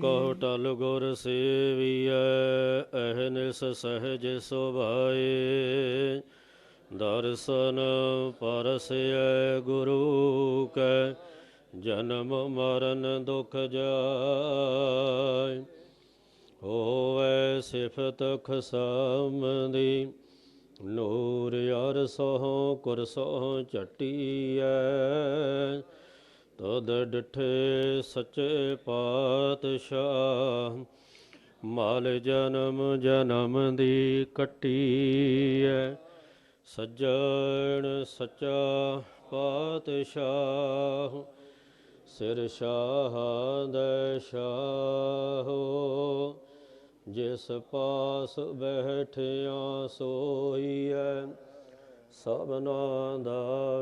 ਕੋ ਟਲ ਗੁਰ ਸੇਵੀਐ ਅਹਨਿਸ ਸਹਜ ਸੁਭਾਏ। ਦਰਸ਼ਨ ਪਰਸੈ ਗੁਰੂ ਕੈ, ਜਨਮ ਮਰਨ ਦੁਖ ਜਾਇ ਹੋਵੇ ਸਿਫਤ ਖਸਮਦੀ ਨੂਰ ਯਾਰ ਸੋਹ ਕੁਰਸੋਹ ਚਟੀਐ। ਤਦ ਡਿਠੇ ਸੱਚੇ ਪਾਤਸ਼ਾਹ, ਮਾਲ ਜਨਮ ਜਨਮ ਦੀ ਕੱਟੀ ਕੱਟੀਐ। ਸੱਜਣ ਸੱਚਾ ਪਾਤਸ਼ਾਹ, ਸਿਰ ਸ਼ਾਹ ਦੇ ਸ਼ਾਹੋ ਜਿਸ ਪਾਸ ਬੈਠਿਆ ਸੋਈਐ, ਸਭਨਾ ਦਾ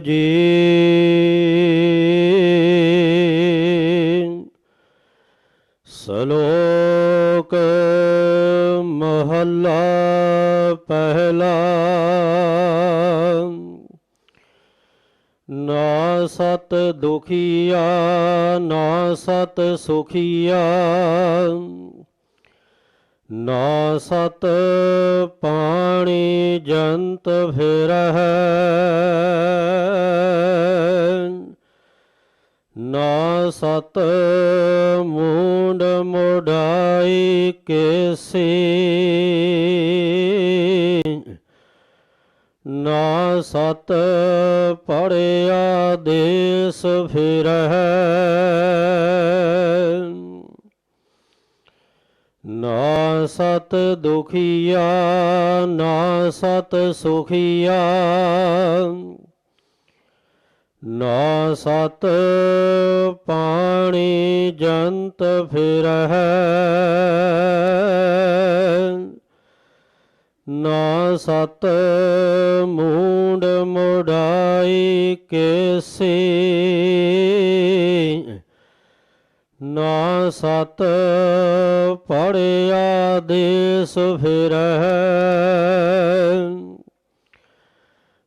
ਜੀ। ਸਲੋਕ ਮਹੱਲਾ ਪਹਿਲਾ। ਨਾ ਸਤ ਦੁਖੀਆ ਨਾ ਸਤ ਸੁਖੀਆ। ਨਾ ਸਤ ਪਾਣੀ ਜੰਤ ਫਿਰਹਿ, ਨਾ ਸਤ ਮੂੰਡ ਮੋਢਾਈ ਕੇਸੀ, ਨਾ ਸਤ ਪੜਿਆ ਦੇਸ ਫਿਰਹਿ। ਨਾ ਸਤ ਦੁਖੀਆ, ਨਾ ਸਤ ਸੁਖੀਆ। ਨਾ ਸਤ ਪਾਣੀ ਜੰਤ ਫਿਰਹਿ। ਨਾ ਸਤ ਮੂੰਡ ਮੋਢਾਈ ਕੇਸੀ। ਨਾ ਸਤ ਪੜਿਆ ਦੇਸ ਫਿਰਹਿ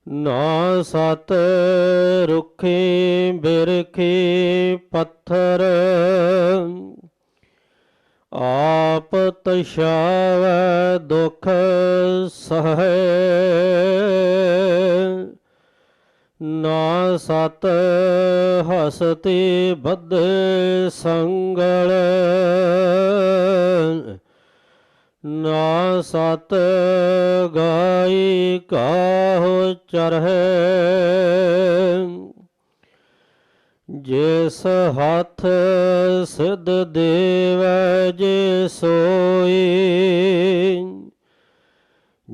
ਨਾ ਸਤ ਰੁਖੇ ਬਿਰਖੇ ਪੱਥਰ। ਆਪ ਤਸ਼ਾਵੈ ਦੁਖ ਸਹੈ। ਸਤ ਹਸਤੀ ਬਦ ਸੰਗਲ। ਨਾ ਸਤ ਗਾਈ ਕਾਹੋ ਚਰਹਿ। ਜਿਸ ਹੱਥ ਸਿਧ ਦੇਵ ਜੇ ਸੋਈ।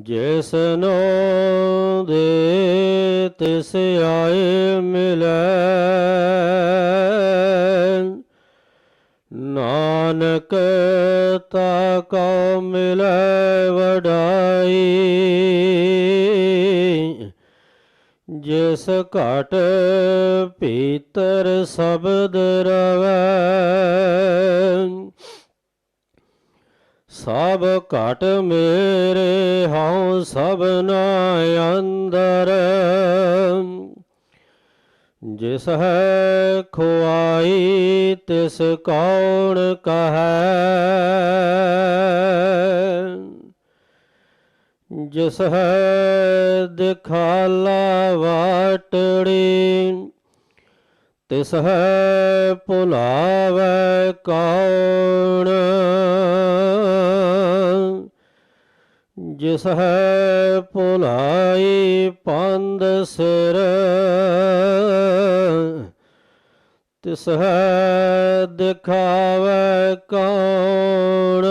ਜਿਸ ਨੋ ਦੇ ਤਿਸ ਆਏ ਮਿਲੈ। ਨਾਨਕ ਤਾ ਕਉ ਮਿਲੈ ਵਡਾਈ। ਜਿਸ ਘਟ ਭੀਤਰ ਸ਼ਬਦ ਰਵੈ। ਸਭ ਘਟ ਮੇਰੇ ਹਉ ਸਭਨਾ ਅੰਦਰ। ਜਿਸ ਹੈ ਖੁਆਈ, ਤਿਸ ਕੌਣ ਕਹੈ? ਜਿਸ ਹੈ ਦਿਖਾਲਾ ਵਾਟੜੀ ਤਿਸ ਹੈ ਭੁਲਾਵੈ ਕੌਣ ਜਿਸ ਹੈ ਭੁਲਾਈ ਪੰਦ ਸਿਰ ਤਿਸ ਹੈ ਦਿਖਾਵੈ ਕੌਣ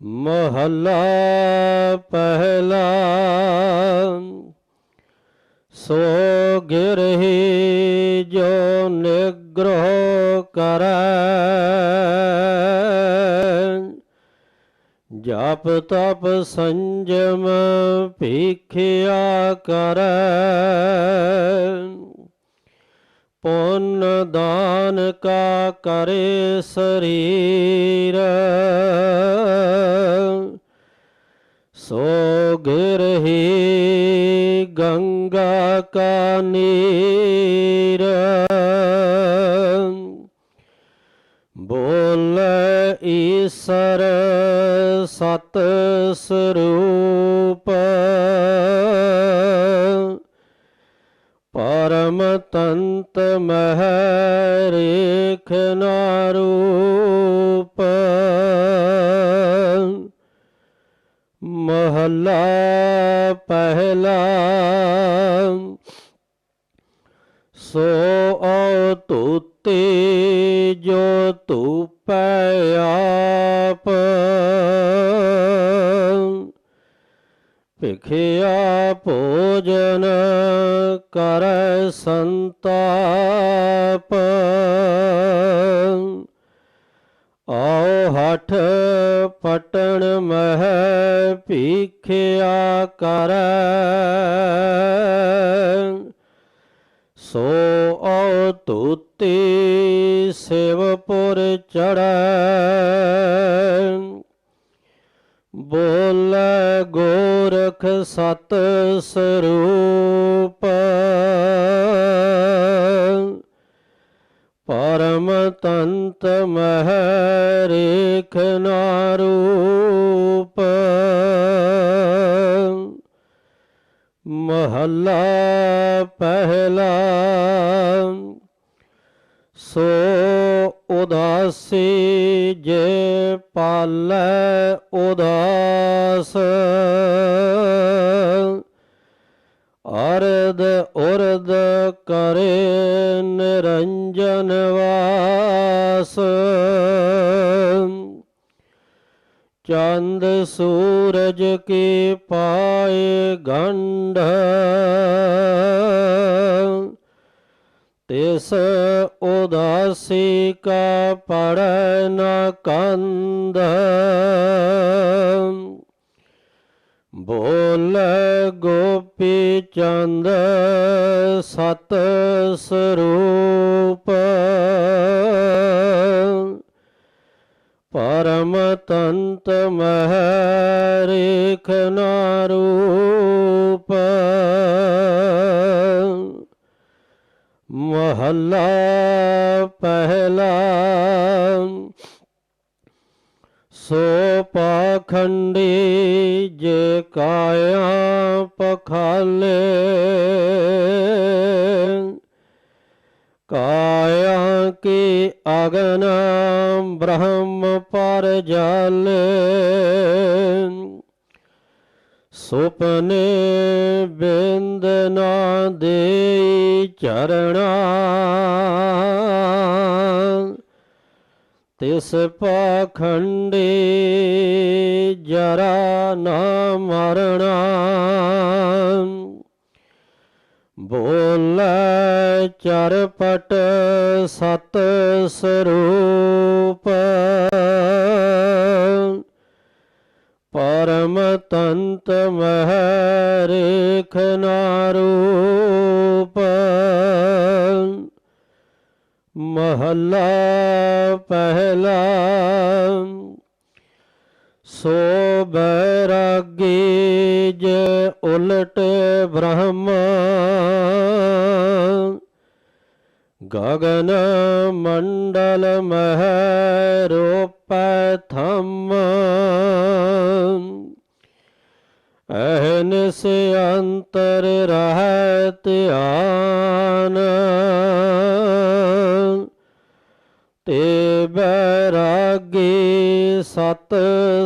ਮਹੱਲਾ ਪਹਿਲਾ ਸੋ ਗਿਰਹੀ ਜੋ ਨਿਗ੍ਰਹ ਕਰੈ। ਜਪ ਤਪ ਸੰਜਮ ਭੀਖਿਆ ਕਰੈ। ਪੁੰਨ ਦਾਨ ਕਾ ਕਰੇ ਸਰੀਰ। ਸੋ ਗਿਰਹੀ ਗੰਗਾ ਕਾ ਨੀਰ। ਬੋਲ ਈਸਰ ਸਤ ਸਰੂਪ। ਪਰਮ ਤੰਤ ਮਹ ਰੇਖ ਨਾਰੂਪ ਮਹੱਲਾ ਪਹਿਲਾ ਸੋ ਔ ਤੁਤੇ ਜੋ ਧੂਪੈ ਆਪ ਭਿਖਿਆ ਭੋਜਨ ਕਰੈ ਸੰਤਾਪ। ਕਰੈ। ਸੋ ਔ ਤੁਤੀ ਸਿਵਪੁਰ ਚੜੈ ਬੋਲ ਗੋਰਖ ਸਤ ਸਰੂਪ। ਪਰਮ ਤੰਤ ਅਰਦ ਉਰਦ ਕਰੇ ਨਿਰੰਜਨ ਵਾਸ। ਚੰਦ ਸੂਰਜ ਕੀ ਪਾਏ ਗੰਢ। ਤਿਸ ਉਦਾਸੀ ਕਾ ਪੜੈ ਨ ਕੰਧ। ਬੋਲ ਗੋਪੀ ਚੰਦ ਸਤ ਸਰੂਪ। ਪਰਮ ਤੰਤ ਮਹ ਨਾਰੂਪ ਮਹੱਲਾ ਪਹਿਲਾ ਸੋ ਪਾਖੰਡੀ ਜੇ ਕਾਇਆ ਪਖਾਲੇ, ਕਾਇਆ ਕੀ ਅਗਨ ਬ੍ਰਹਮ ਪਰ ਜਾਲੇ। ਸੁਪਨੇ ਬਿੰਦ ਨਾ ਦੇ ਚਰਣਾ। ਤਿਸ ਪਾਖੰਡੀ ਜਰਾ ਨਾ ਮਰਣਾ ਬੋਲ ਚਰਪਟ ਸਤ ਸਰੂਪ। ਪਰਮ ਤੰਤ ਮਹ ਨਾਰੂਪ ਮਹੱਲਾ ਪਹਿਲਾ। ਸੋ ਬੈਰਾਗੀ ਜੇ ਉਲਟ ਬ੍ਰਹਮ। ਗਗਨ ਮੰਡਲ ਮਹ ਰੂਪੈ ਥੰਮ। ਅਹਨਿਸ ਅੰਤਰ ਰਹਿ ਧਿਆਨ ਤੇ ਬੈਰਾਗੀ ਸਤ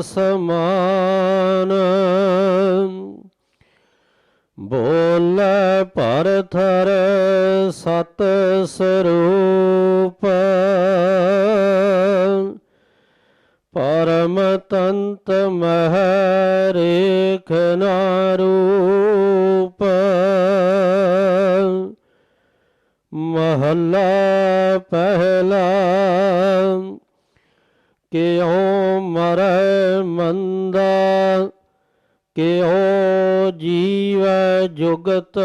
ਸਮਾਨ। ਪਰ ਥਰ ਸਤ ਸਰੂਪ। ਪਰਮ ਤੰਤ ਮਹਿ ਰੇਖ ਨਾ ਰੂਪ। ਮਹੱਲਾ ਪਹਿਲਾ ਕਿਉ ਮਰੈ ਮੰਦਾ ਕਿਉ ਜੀਵ ਜੁਗਤ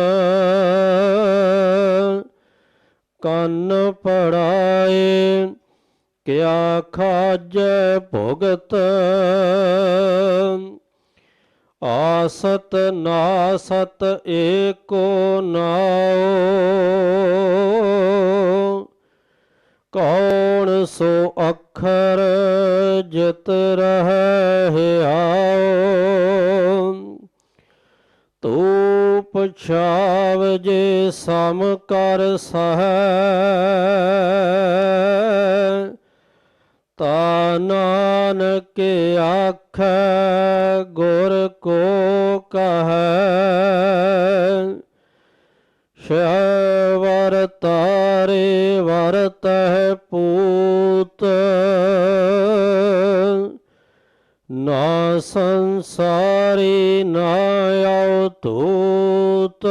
ਕੰਨ ਪੜਾਏ ਕਿਆ ਖਾਜ ਭੁਗਤ। ਆਸਤ ਨਾਸਤ ਏਕੋ ਨਾਉ। ਕੌਣ ਸੋ ਅੱਖਰ ਜਿਤ ਰਹਿ ਆਓ ਤੂੰ ਪਛਾਵ ਜੇ ਸਮ ਕਰ ਸਹੈ। ਤਾ ਨਾਨਕ ਆਖ, ਗੁਰ ਕੋ ਕਹੈ। ਸ਼ਵਰ ਤਾਰੇ ਵਰਤਹਿ ਪੂਤ, ਨਾ ਸੰਸਾਰੀ ਨਾ ਆਉ ਤੂਤ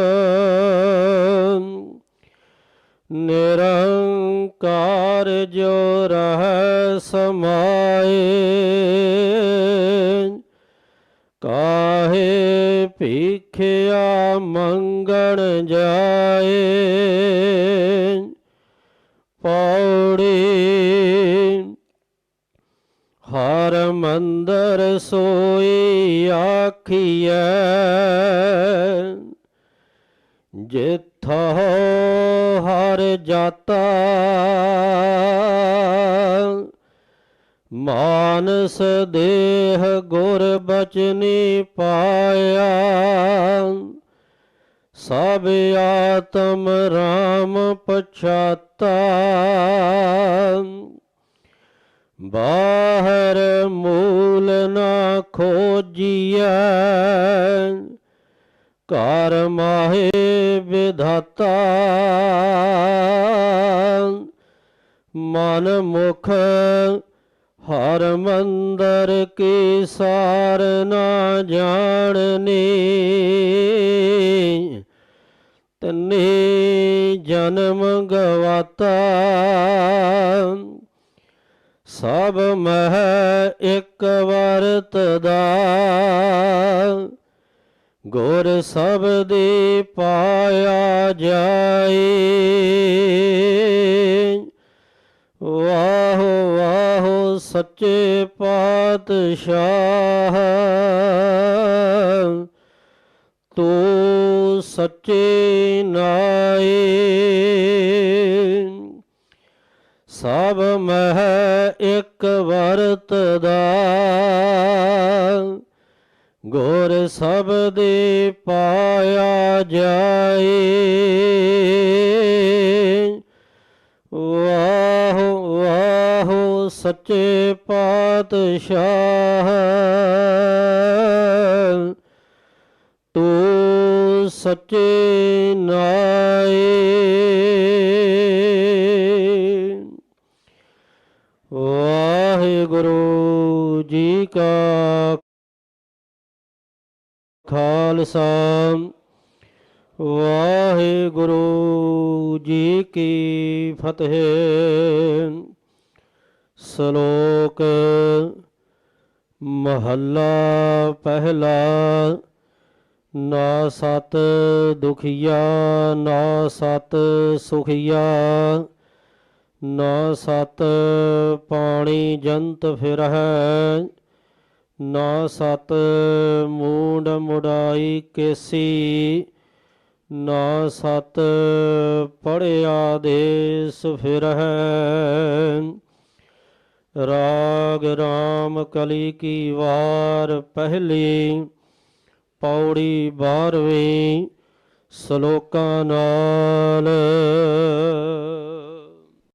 ਨਿਰੰਕਾਰ ਜੋ ਰਹਿ ਸਮਾਏ, ਕਾਹੇ ਭੀਖਿਆ ਮੰਗਣ ਜਾਏ, ਪੌੜੀ ਹਰ ਮੰਦਰ ਸੋਈ ਆਖੀਐ, ਜਿਥੋ ਹਰ ਜਾਤਾ ਮਾਨਸ ਦੇਹ ਗੁਰ ਬਚਨੀ ਪਾਇਆ। ਸਭ ਆਤਮ ਰਾਮ ਪਛਾਤਾ। ਬਾਹਰ ਮੂਲ ਨਾ ਖੋਜੀਐ। ਘਰ ਮਾਹੇ ਵਿਧਾਤਾ। ਮਨ ਮੁਖ ਹਰ ਮੰਦਰ ਕੀ ਸਾਰ ਨਾ ਜਾਣਨੀ। ਤਨੇ ਜਨਮ ਗਵਾਤਾ, ਸਭ ਮਹਿ ਇੱਕ ਵਰਤ ਦਾ ਗੁਰ ਸਬਦੇ ਪਾਇਆ ਜਾਏ। ਸੱਚੇ ਪਾਤਸ਼ਾਹ। ਤੂੰ ਸੱਚੇ ਨਾਏ। ਸਭ ਮਹਿ ਇੱਕ ਵਰਤ ਦਾ ਗੁਰ ਸਬਦੇ ਪਾਇਆ ਜਾਏ। ਸੱਚੇ ਪਾਤਸ਼ਾਹ। ਤੂੰ ਸੱਚੇ ਨਾਏ। ਵਾਹਿਗੁਰੂ ਜੀ ਕਾ ਖਾਲਸਾ। ਵਾਹਿਗੁਰੂ ਜੀ ਕੀ ਫਤਿਹ। ਸ਼ਲੋਕ ਮਹੱਲਾ ਪਹਿਲਾ, ਨਾ ਸਤ ਦੁਖੀਆ, ਨਾ ਸਤ ਸੁਖੀਆ, ਨਾ ਸਤ ਪਾਣੀ ਜੰਤ ਫਿਰਹਿ, ਨਾ ਸਤ ਮੂੰਡ ਮੁੜਾਈ ਕੇਸੀ, ਨਾ ਸਤ ਪੜਿਆ ਦੇਸ ਫਿਰਹਿ। ਰਾਗ ਰਾਮ ਕਲੀ ਕੀ ਵਾਰ ਪਹਿਲੀ ਪੌੜੀ ਬਾਰਵੀਂ ਸ਼ਲੋਕਾਂ ਨਾਲ